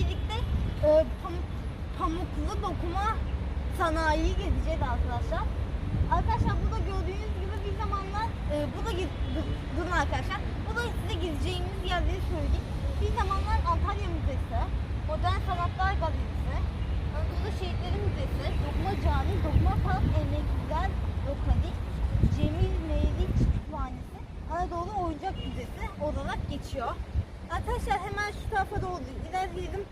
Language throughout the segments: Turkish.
birlikte e, pam- pamuklu dokuma sanayiyi gezeceğiz arkadaşlar. Arkadaşlar burada gördüğünüz gibi bir zamanlar e, bu da durun arkadaşlar. Bu da size gideceğimiz yerleri söyleyeyim. Bir zamanlar Antalya Müzesi, Modern Sanatlar Galerisi, Anadolu Şehitleri Müzesi, Dokuma Cami, Dokuma Park Emekliler Lokali, Cemil Meylik Kütüphanesi, Anadolu Oyuncak Müzesi olarak geçiyor. Arkadaşlar hemen şu tarafa doğru ilerleyelim.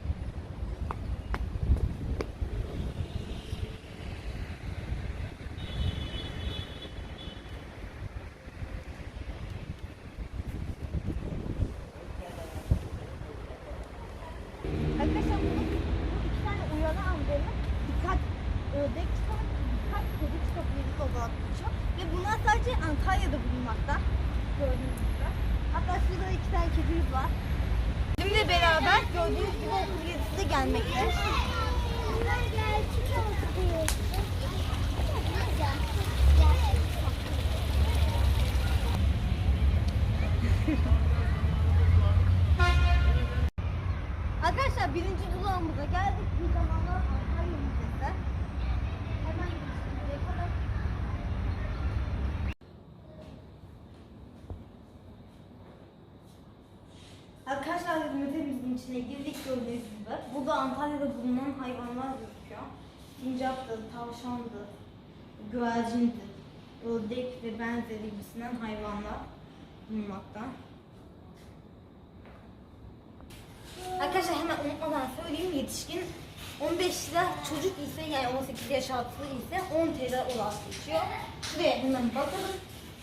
Arkadaşlar bu iki tane uyarı ambemi dikkat ördek çıkan dikkat kedi çıkabiliriz olarak geçiyor. Ve bunlar sadece Antalya'da bulunmakta. Gördüğünüz gibi. Hatta şurada iki tane kedimiz var. Bizimle beraber gördüğünüz gibi okul gezisi de gelmekte. Arkadaşlar durağımıza geldik. Bir zamanlar Antalya Müzesi. Hemen gidelim. Yapalım. Arkadaşlar müzemizin içine girdik gördüğünüz gibi. Burada Antalya'da bulunan hayvanlar gözüküyor. Sincaptır, tavşandır, güvercindir, ördek ve benzeri gibisinden hayvanlar bulunmakta. Arkadaşlar hemen unutmadan söyleyeyim yetişkin 15 lira çocuk ise yani 18 yaş altı ise 10 TL olarak geçiyor. Şuraya hemen bakalım.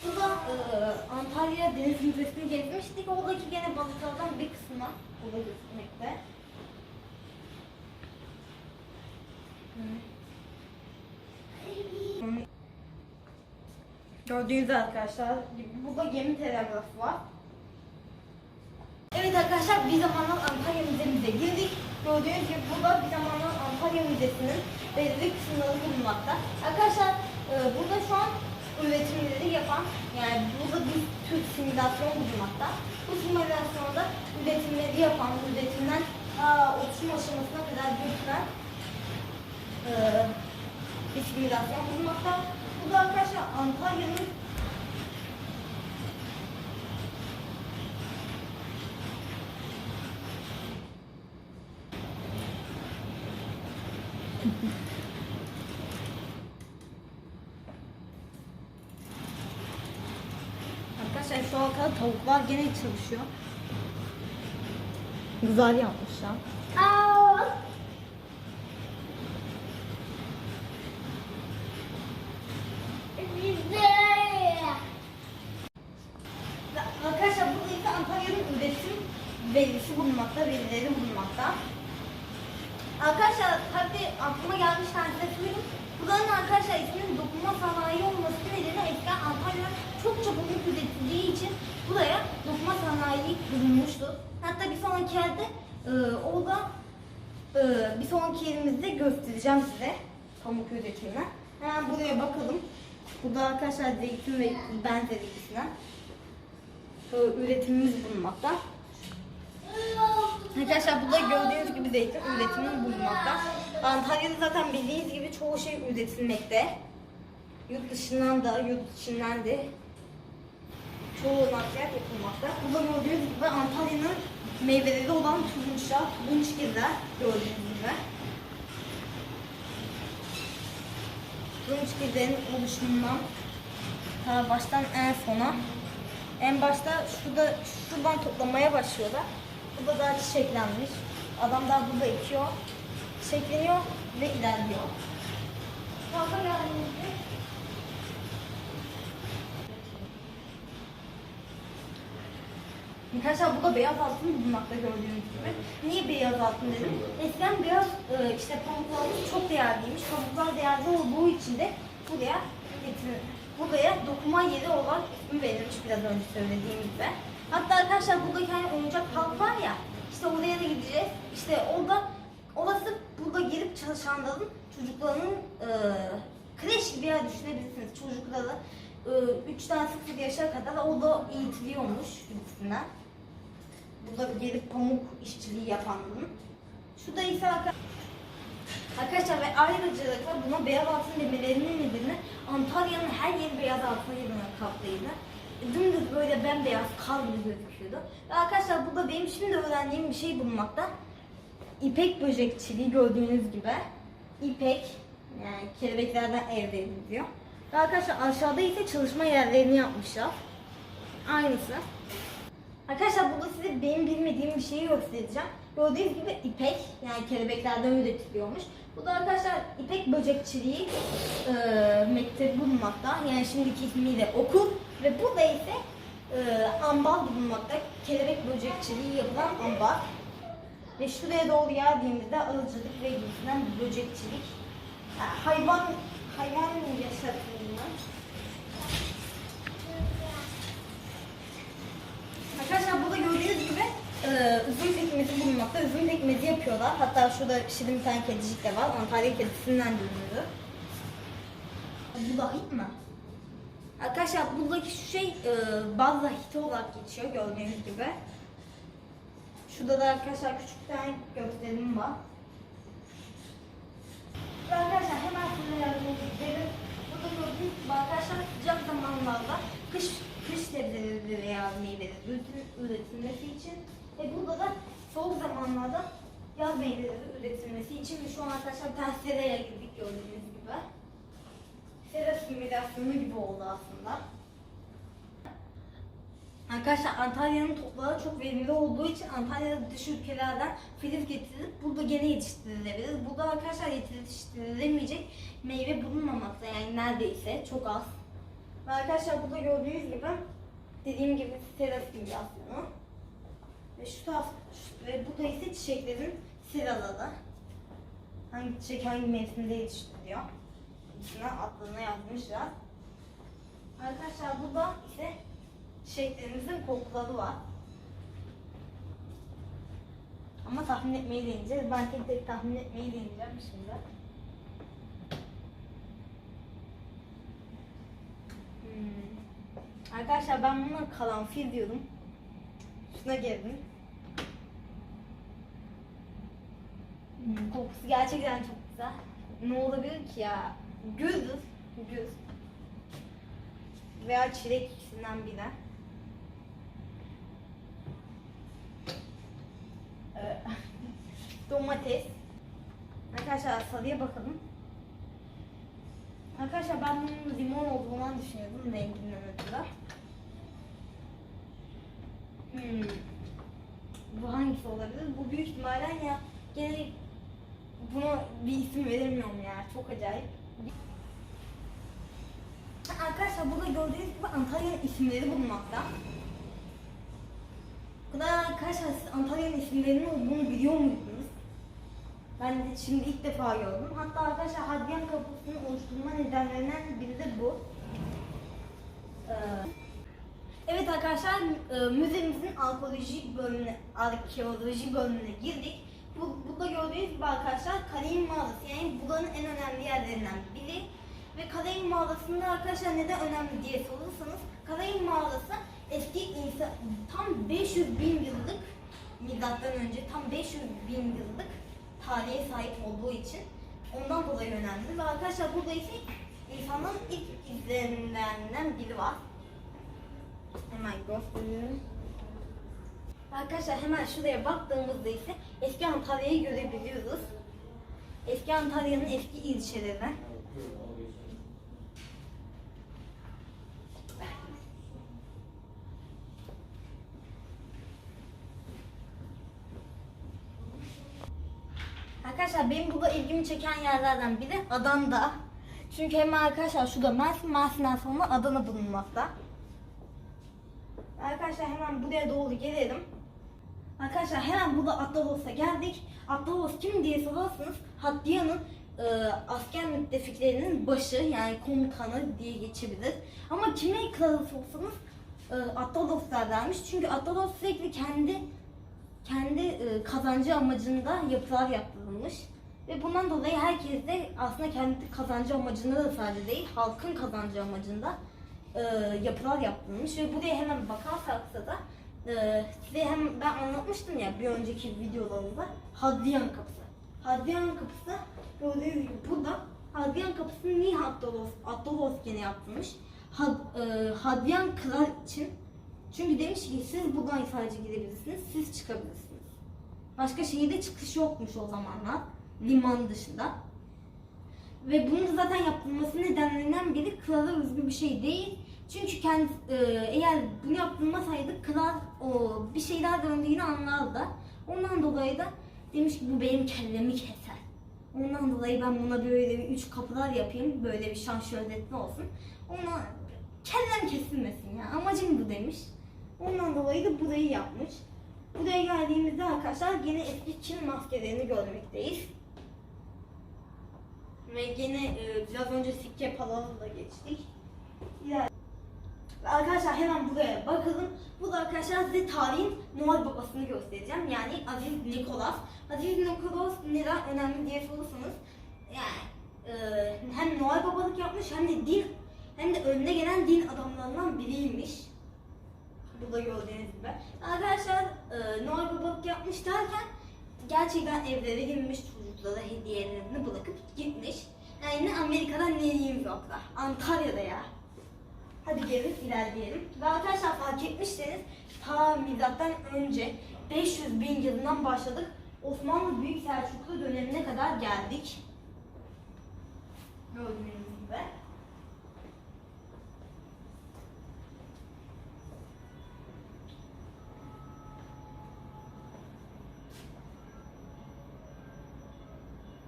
Burada e, Antalya Deniz Müzesi'ni gezmiştik. Oradaki gene balıklardan bir kısmına burada gözükmekte. Gördüğünüz arkadaşlar burada gemi telgrafı var. Evet arkadaşlar bir zamanlar Antalya Müzemize girdik. Gördüğünüz gibi burada bir zamanlar Antalya Müzesi'nin belirli kısımları bulunmakta. Arkadaşlar e, burada şu an üretimleri yapan yani burada bir tür simülasyon bulunmakta. Bu simülasyonda üretimleri yapan, üretimden aa, oluşum aşamasına kadar götüren e, bir simülasyon bulunmakta. Bu da arkadaşlar Antalya'nın An kadar tavuklar gene çalışıyor. Güzel yapmışlar. Ve Arkadaşlar burada ise Antalya'nın üretim verisi bulunmakta, verileri bulunmakta. Arkadaşlar tabi aklıma gelmişken size söyleyeyim. Buranın arkadaşlar isminin dokunma sanayi olması nedeniyle eskiden Antalya çok çabuk üretildiği için buraya dokuma sanayi kurulmuştu. Hatta bir sonraki yerde e, orada e, bir sonraki yerimizde göstereceğim size pamuk üretimini. Hemen buraya bakalım. Burada arkadaşlar zeytin ve benzeri gibisinden e, üretimimiz bulunmakta. Arkadaşlar burada gördüğünüz gibi zeytin üretimi bulunmakta. Antalya'da zaten bildiğiniz gibi çoğu şey üretilmekte. Yurt dışından da, yurt içinden de çoğu nakliyat yapılmakta. Burada gördüğünüz gibi Antalya'nın meyveleri olan turunçlar, turunçgiller gördüğünüz gibi. Turunçgillerin oluşumundan ta baştan en sona en başta şurada şuradan toplamaya başlıyorlar. Burada daha çiçeklenmiş. Adam daha burada ekiyor. Çiçekleniyor ve ilerliyor. Fazla geldiğinizde Arkadaşlar burada beyaz altın bulunmakta gördüğünüz gibi. Niye beyaz altın dedim? Eskiden beyaz e, işte pamuklarımız çok değerliymiş. Pamuklar değerli olduğu için de buraya getirin. Buraya dokuma yeri olarak ismi verilmiş biraz önce söylediğim gibi. Hatta arkadaşlar buradaki hani oyuncak halk var ya işte oraya da gideceğiz. İşte orada orası burada gelip çalışanların çocuklarının e, kreş gibi yer düşünebilirsiniz. Çocukları 3'ten 0 yaşa kadar orada eğitiliyormuş gibisinden. Burada gelip pamuk işçiliği yapanların. Şu da ise arka- Arkadaşlar ve ayrıca buna beyaz altın demelerinin nedeni Antalya'nın her yeri beyaz altın yerine kaplıydı. Dümdüz böyle bembeyaz kar gibi gözüküyordu. Ve arkadaşlar burada benim şimdi öğrendiğim bir şey bulunmakta. İpek böcekçiliği gördüğünüz gibi. İpek yani kelebeklerden elde ediliyor. Ve arkadaşlar aşağıda ise çalışma yerlerini yapmışlar. Aynısı. Arkadaşlar burada size benim bilmediğim bir şeyi göstereceğim. Gördüğünüz gibi ipek yani kelebeklerden üretiliyormuş. Bu da arkadaşlar ipek böcekçiliği e, mektebi bulunmakta. Yani şimdiki ismiyle okul ve burada ise e, ambar bulunmakta. Kelebek böcekçiliği yapılan ambar. Ve şuraya doğru geldiğimizde arıcılık ve gibisinden bir böcekçilik. Yani hayvan hayvan yaşatımından. Bulunmakta. Üzüm pekmezi yapıyorlar. Hatta şurada şirin bir tane kedicik de var. Antalya kedisinden dönüyordu. Bu da hit mi? Arkadaşlar buradaki şu şey e, bazla hit olarak geçiyor gördüğünüz gibi. Şurada da arkadaşlar küçük bir tane gösterim var. Arkadaşlar hemen size yardım edelim. Burada gördüğünüz arkadaşlar sıcak zamanlarda kış kış sebzeleri veya meyveleri üretilmesi için ve burada da soğuk zamanlarda yaz meyveleri üretilmesi için şu an arkadaşlar seraya girdik gördüğünüz gibi. Sera simülasyonu gibi oldu aslında. Arkadaşlar Antalya'nın toprağı çok verimli olduğu için Antalya'da dış ülkelerden filiz getirilip burada gene yetiştirilebilir. Burada arkadaşlar yetiştirilemeyecek meyve bulunmamakta yani neredeyse çok az. Ve arkadaşlar burada gördüğünüz gibi dediğim gibi sera simülasyonu. Şu taraf ve burada ise çiçeklerin seraları. Hangi çiçek hangi mevsimde yetiştiriliyor. İçine adlarını yazmışlar. Arkadaşlar burada ise çiçeklerimizin kokuları var. Ama tahmin etmeyi deneyeceğiz. Ben tek tek tahmin etmeyi deneyeceğim şimdi. Hmm. Arkadaşlar ben buna karanfil diyorum. Şuna gelin. Hmm, kokusu gerçekten çok güzel. Ne olabilir ki ya? Güzdür. Güz. Veya çilek ikisinden biri. Ee, Domates. Arkadaşlar sarıya bakalım. Arkadaşlar ben bunun limon olduğunu düşünüyordum renginden ötürü. Hmm. Bu hangisi olabilir? Bu büyük ihtimalle ya gene buna bir isim veremiyorum ya. Çok acayip. Arkadaşlar burada gördüğünüz gibi Antalya'nın isimleri bulunmakta. Bu da arkadaşlar siz Antalya'nın isimlerinin olduğunu biliyor muydunuz? Ben de şimdi ilk defa gördüm. Hatta arkadaşlar Hadyan Kapısı'nın oluşturma nedenlerinden biri de bu. Ee, Evet arkadaşlar e, müzemizin arkeoloji bölümüne, arkeoloji bölümüne girdik. Bu, burada gördüğünüz gibi arkadaşlar Kaleyim Mağarası yani buranın en önemli yerlerinden biri. Ve Kaleyim Mağarası'nda arkadaşlar neden önemli diye sorarsanız Kaleyim Mağarası eski insan tam 500 bin yıllık milattan önce tam 500 bin yıllık tarihe sahip olduğu için ondan dolayı önemli. Ve arkadaşlar burada ise insanların ilk izlerinden biri var. Hemen göstereyim. Arkadaşlar hemen şuraya baktığımızda ise eski Antalya'yı görebiliyoruz. Eski Antalya'nın eski ilçeleri. Arkadaşlar benim burada ilgimi çeken yerlerden biri Adana. Çünkü hemen arkadaşlar şurada Mersin, Mersin'den sonra Adana bulunmakta. Arkadaşlar hemen buraya doğru gelelim. Arkadaşlar hemen burada Atlavos'a geldik. Atlavos kim diye sorarsanız Haddiya'nın e, asker müttefiklerinin başı yani komutanı diye geçebilir. Ama kime kralı sorsanız e, Atlavos derlermiş. Çünkü Atlavos sürekli kendi kendi e, kazancı amacında yapılar yaptırılmış. Ve bundan dolayı herkes de aslında kendi kazancı amacında da sadece değil, halkın kazancı amacında e, yapılar yaptırılmış. Ve buraya hemen bakarsak da Ee, size hem ben anlatmıştım ya bir önceki videolarımda Hadrian kapısı. Hadrian kapısı gördüğünüz gibi burada Hadrian kapısını niye Attolos, Attolos gene yaptırmış? Had, e, Hadrian kral için çünkü demiş ki siz buradan sadece gidebilirsiniz, siz çıkabilirsiniz. Başka şehirde çıkış yokmuş o zamanlar liman dışında. Ve bunun zaten yapılması nedenlerinden biri krala özgü bir şey değil. Çünkü kendi, e, eğer bunu yaptırmasaydı kral o bir şeyler döndüğünü anlardı. Ondan dolayı da demiş ki bu benim kellemi keser. Ondan dolayı ben buna böyle bir üç kapılar yapayım. Böyle bir şan şöhretli olsun. Ona kellem kesilmesin ya. Amacım bu demiş. Ondan dolayı da burayı yapmış. Buraya geldiğimizde arkadaşlar yine eski Çin maskelerini görmekteyiz. Ve gene e, biraz önce sikke palalı da geçtik. İler- Arkadaşlar hemen buraya bakalım. Bu da arkadaşlar size tarihin Noel babasını göstereceğim. Yani Aziz Nikolas. Aziz Nikolas neden önemli diye sorursanız yani e, hem Noel babalık yapmış hem de din hem de önüne gelen din adamlarından biriymiş. Burada gördüğünüz gibi. Arkadaşlar e, Noel babalık yapmış derken gerçekten evlere girmiş çocuklara hediyelerini bırakıp gitmiş. Yani ne Amerika'da ne New York'ta. Antalya'da ya. Hadi gelin ilerleyelim. Ve arkadaşlar fark etmişseniz ta milattan önce 500 bin yılından başladık. Osmanlı Büyük Selçuklu dönemine kadar geldik. Gördüğünüz gibi.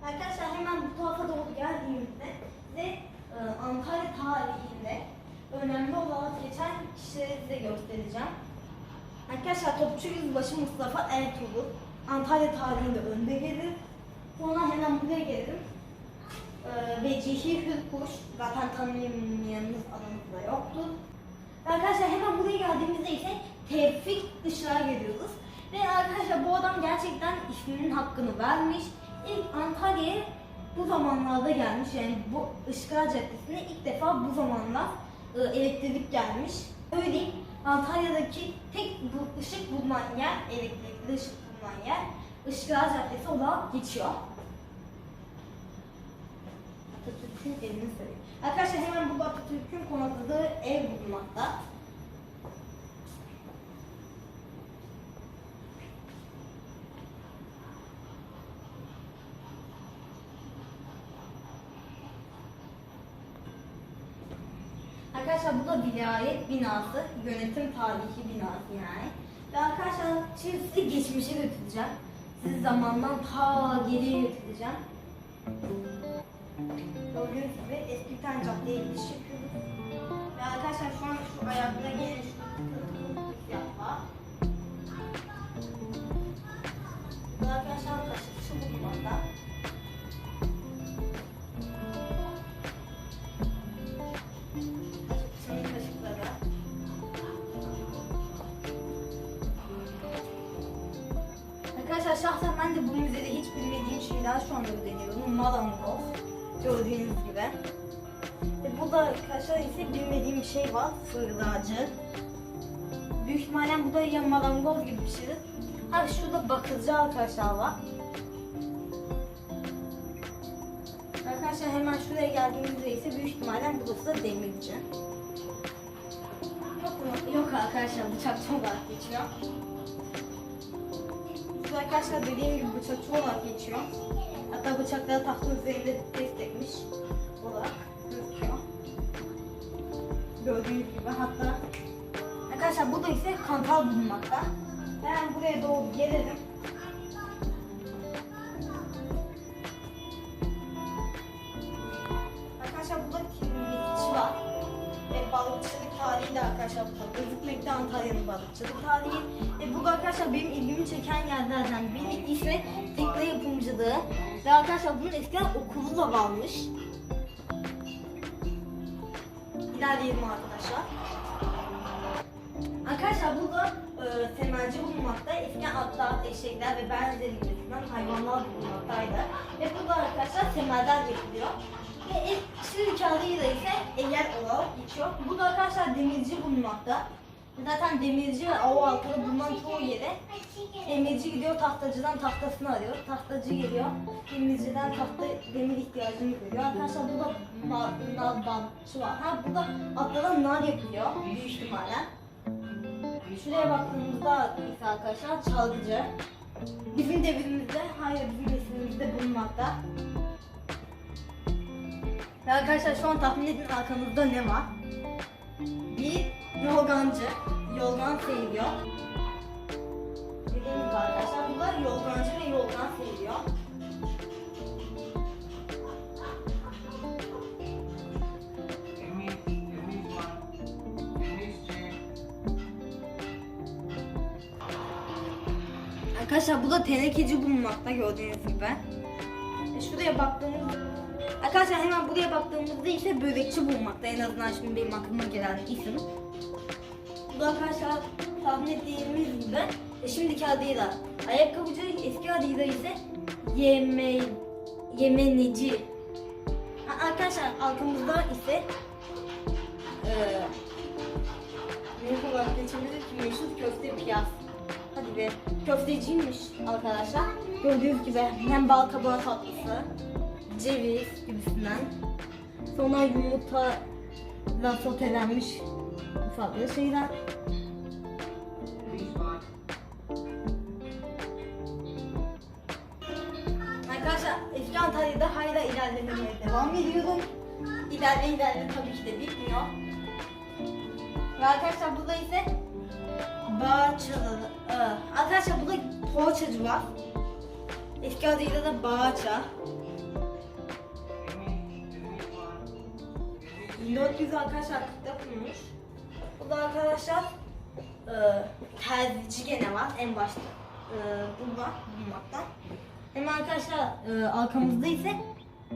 Arkadaşlar hemen bu tarafa doğru geldiğimizde size e, Antalya tarihinde önemli olarak geçen kişileri size göstereceğim. Arkadaşlar Topçu Yüzbaşı Mustafa Ertuğrul Antalya tarihinde önde gelir. Sonra hemen buraya gelirim. Ee, ve Cehir Hürkuş zaten tanımayanınız aramızda yoktur. Arkadaşlar hemen buraya geldiğimizde ise Tevfik Işık'a geliyoruz. Ve arkadaşlar bu adam gerçekten isminin hakkını vermiş. İlk Antalya'ya bu zamanlarda gelmiş. Yani bu Işıklar Caddesi'ne ilk defa bu zamanlar e, elektrik gelmiş. Değil. Antalya'daki tek bu ışık bulunan yer, elektrikli ışık bulunan yer Işıklar Caddesi olarak geçiyor. Atatürk'ün evini söyleyeyim. Arkadaşlar hemen burada Atatürk'ün konakladığı ev bulunmakta. Arkadaşlar bu da vilayet binası, yönetim tarihi binası yani. Ve arkadaşlar şimdi sizi geçmişe götüreceğim. Sizi zamandan ta geriye götüreceğim. Gördüğünüz gibi eski bir tane caddeye gidiş yapıyoruz. Şu anda öğreniyorum. Malangoz. Gördüğünüz gibi. Ve burada arkadaşlar ise bilmediğim bir şey var. Fırlacı. Büyük ihtimalle bu da ya malangoz gibi bir şeydir. Ha şurada bakıcı arkadaşlar var. Arkadaşlar hemen şuraya geldiğimizde ise büyük ihtimalle burası da demirci. Yok, yok arkadaşlar bıçakçı olarak geçiyor. Bu arkadaşlar dediğim gibi bıçakçı olarak geçiyor. Hatta bıçakları tahta üzerinde destekmiş olarak gözüküyor. Gördüğünüz gibi hatta arkadaşlar burada ise kantal bulunmakta. Ben buraya doğru gelelim. Arkadaşlar burada kimlikçi var. Ve balıkçılık tarihi de arkadaşlar burada gözükmekte Antalya'nın balıkçılık tarihi. Ve burada arkadaşlar benim ilgimi çeken yerlerden biri ise tekne yapımcılığı. Ve arkadaşlar bunun eskiden okulu da varmış. İlerleyelim arkadaşlar. Arkadaşlar burada e, temelci bulunmakta. Eskiden atlar, eşekler ve benzeri gibisinden hayvanlar bulunmaktaydı. Ve burada arkadaşlar temelden yapılıyor. Ve şimdiki adıyla ise eyer olarak geçiyor. Burada arkadaşlar demirci bulunmakta. Zaten demirci ve av halkada bulunan çoğu yere demirci gidiyor tahtacıdan tahtasını arıyor. Tahtacı geliyor demirciden tahta demir ihtiyacını görüyor. Arkadaşlar burada nar, nar balçı var. Ha burada atladan nar yapıyor büyük ihtimalle. Şuraya baktığımızda arkadaşlar çalgıcı. Bizim devrimizde, hayır bizim neslimizde bulunmakta. Ve arkadaşlar şu an tahmin edin arkamızda ne var? Bir yorgancı. Yorgan seviyor. Dediğim gibi arkadaşlar bu da yorgancı ve yorgan seviyor. Arkadaşlar bu da tenekeci bulunmakta gördüğünüz gibi. E şuraya baktığımız Arkadaşlar hemen buraya baktığımızda ise börekçi bulunmakta. En azından şimdi benim aklıma gelen isim. Da arkadaşlar tahmin ettiğimiz gibi e şimdiki adıyla ayakkabıcı, eski adıyla ise yeme, yemenici. Arkadaşlar arkamızda ise Büyük olarak geçebilir ki meşhur köfte piyaz. Hadi be. Köfteciymiş arkadaşlar. Gördüğünüz gibi hem bal kabağı tatlısı, ceviz gibisinden. Sonra yumurtayla sotelenmiş farklı şeyler. Arkadaşlar eski Antalya'da hala ilerlemeye devam ediyorum. İlerle ilerle tabii ki de bitmiyor. Ve arkadaşlar burada ise Bağçalı. Ee, arkadaşlar burada poğaçacı var. Eski adıyla da Bağça. Emir, Emir var. 1400 arkadaşlar 40'da kurmuş. Bu da arkadaşlar e, terzici gene var en başta. E, burada bulunmakta. Hem arkadaşlar e, arkamızda ise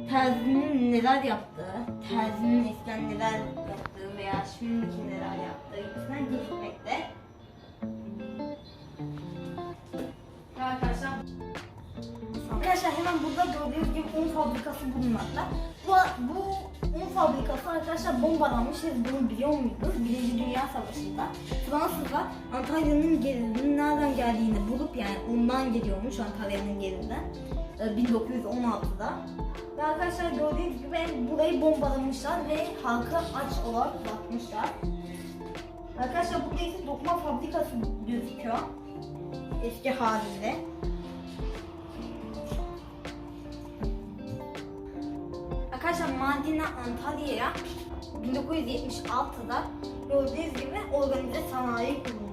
terzinin neler yaptığı, terzinin eskiden neler yaptığı veya şimdiki neler yaptığı gibisinden gözükmekte. Ve Arkadaşlar Arkadaşlar hemen burada gördüğünüz gibi un fabrikası bulunmakta. Bu, bu fabrikası arkadaşlar bombalanmış. Siz bunu biliyor muydunuz? Birinci Dünya Savaşı'nda Fransızlar Antalya'nın gelinin nereden geldiğini bulup yani ondan geliyormuş Antalya'nın gelinden. e, 1916'da. Ve arkadaşlar gördüğünüz gibi burayı bombalamışlar ve halka aç olarak bakmışlar. Arkadaşlar burada ise dokuma fabrikası gözüküyor. Eski haliyle. Arkadaşlar Mardin'den Antalya'ya 1976'da gördüğünüz gibi organize sanayi kurulmuş.